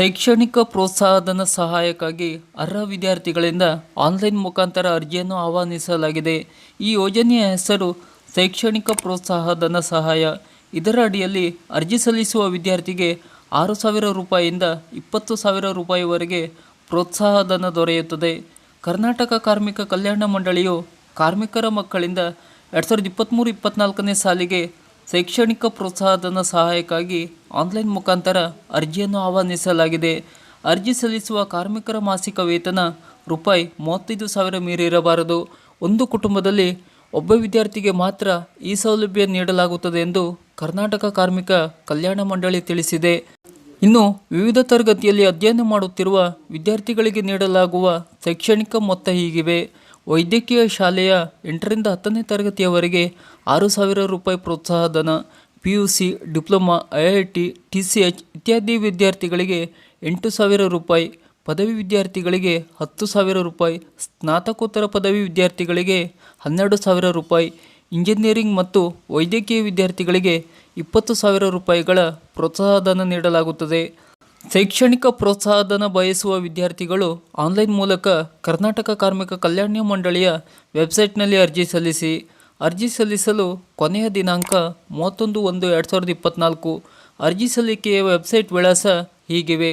ಶೈಕ್ಷಣಿಕ ಪ್ರೋತ್ಸಾಹಧನ ಸಹಾಯಕ್ಕಾಗಿ ಅರ್ಹ ವಿದ್ಯಾರ್ಥಿಗಳಿಂದ ಆನ್ಲೈನ್ ಮುಖಾಂತರ ಅರ್ಜಿಯನ್ನು ಆಹ್ವಾನಿಸಲಾಗಿದೆ. ಈ ಯೋಜನೆಯ ಹೆಸರು ಶೈಕ್ಷಣಿಕ ಪ್ರೋತ್ಸಾಹಧನ ಸಹಾಯ. ಇದರ ಅಡಿಯಲ್ಲಿ ಅರ್ಜಿ ಸಲ್ಲಿಸುವ ವಿದ್ಯಾರ್ಥಿಗೆ ಆರು ಸಾವಿರ ರೂಪಾಯಿಯಿಂದ ಇಪ್ಪತ್ತು ಸಾವಿರ ರೂಪಾಯಿವರೆಗೆ ಪ್ರೋತ್ಸಾಹಧನ ದೊರೆಯುತ್ತದೆ. ಕರ್ನಾಟಕ ಕಾರ್ಮಿಕ ಕಲ್ಯಾಣ ಮಂಡಳಿಯು ಕಾರ್ಮಿಕರ ಮಕ್ಕಳಿಂದ ಎರಡು ಸಾವಿರದ ಇಪ್ಪತ್ತ್ಮೂರು ಇಪ್ಪತ್ತ್ನಾಲ್ಕನೇ ಸಾಲಿಗೆ ಶೈಕ್ಷಣಿಕ ಪ್ರೋತ್ಸಾಹಧನ ಸಹಾಯಕ್ಕಾಗಿ ಆನ್ಲೈನ್ ಮುಖಾಂತರ ಅರ್ಜಿಯನ್ನು ಆಹ್ವಾನಿಸಲಾಗಿದೆ. ಅರ್ಜಿ ಸಲ್ಲಿಸುವ ಕಾರ್ಮಿಕರ ಮಾಸಿಕ ವೇತನ ರೂಪಾಯಿ ಮೂವತ್ತೈದು ಸಾವಿರ ಮೀರಿರಬಾರದು. ಒಂದು ಕುಟುಂಬದಲ್ಲಿ ಒಬ್ಬ ವಿದ್ಯಾರ್ಥಿಗೆ ಮಾತ್ರ ಈ ಸೌಲಭ್ಯ ನೀಡಲಾಗುತ್ತದೆ ಎಂದು ಕರ್ನಾಟಕ ಕಾರ್ಮಿಕ ಕಲ್ಯಾಣ ಮಂಡಳಿ ತಿಳಿಸಿದೆ. ಇನ್ನು ವಿವಿಧ ತರಗತಿಯಲ್ಲಿ ಅಧ್ಯಯನ ಮಾಡುತ್ತಿರುವ ವಿದ್ಯಾರ್ಥಿಗಳಿಗೆ ನೀಡಲಾಗುವ ಶೈಕ್ಷಣಿಕ ಮೊತ್ತ ಹೀಗಿವೆ. ವೈದ್ಯಕೀಯ ಶಾಲೆಯ ಎಂಟರಿಂದ ಹತ್ತನೇ ತರಗತಿಯವರೆಗೆ ಆರು ಸಾವಿರ ರೂಪಾಯಿ ಪ್ರೋತ್ಸಾಹಧನ P U C diploma, I I T T C H ಇತ್ಯಾದಿ ವಿದ್ಯಾರ್ಥಿಗಳಿಗೆ ಎಂಟು ಸಾವಿರ ರೂಪಾಯಿ, ಪದವಿ ವಿದ್ಯಾರ್ಥಿಗಳಿಗೆ ಹತ್ತು ಸಾವಿರ ರೂಪಾಯಿ, ಸ್ನಾತಕೋತ್ತರ ಪದವಿ ವಿದ್ಯಾರ್ಥಿಗಳಿಗೆ ಹನ್ನೆರಡು ಸಾವಿರ ರೂಪಾಯಿ, ಇಂಜಿನಿಯರಿಂಗ್ ಮತ್ತು ವೈದ್ಯಕೀಯ ವಿದ್ಯಾರ್ಥಿಗಳಿಗೆ ಇಪ್ಪತ್ತು ಸಾವಿರ ರೂಪಾಯಿಗಳ ಪ್ರೋತ್ಸಾಹಧನ ನೀಡಲಾಗುತ್ತದೆ. ಶೈಕ್ಷಣಿಕ ಪ್ರೋತ್ಸಾಹಧನ ಬಯಸುವ ವಿದ್ಯಾರ್ಥಿಗಳು ಆನ್ಲೈನ್ ಮೂಲಕ ಕರ್ನಾಟಕ ಕಾರ್ಮಿಕ ಕಲ್ಯಾಣ ಮಂಡಳಿಯ ವೆಬ್ಸೈಟ್ನಲ್ಲಿ ಅರ್ಜಿ ಸಲ್ಲಿಸಿ, ಅರ್ಜಿ ಸಲ್ಲಿಸಲು ಕೊನೆಯ ದಿನಾಂಕ ಮೂವತ್ತೊಂದು ಒಂದು ಎರಡು ಸಾವಿರದ ಇಪ್ಪತ್ತ್ನಾಲ್ಕು ಅರ್ಜಿ ಸಲ್ಲಿಕೆಯ ವೆಬ್ಸೈಟ್ ವಿಳಾಸ ಹೀಗಿವೆ.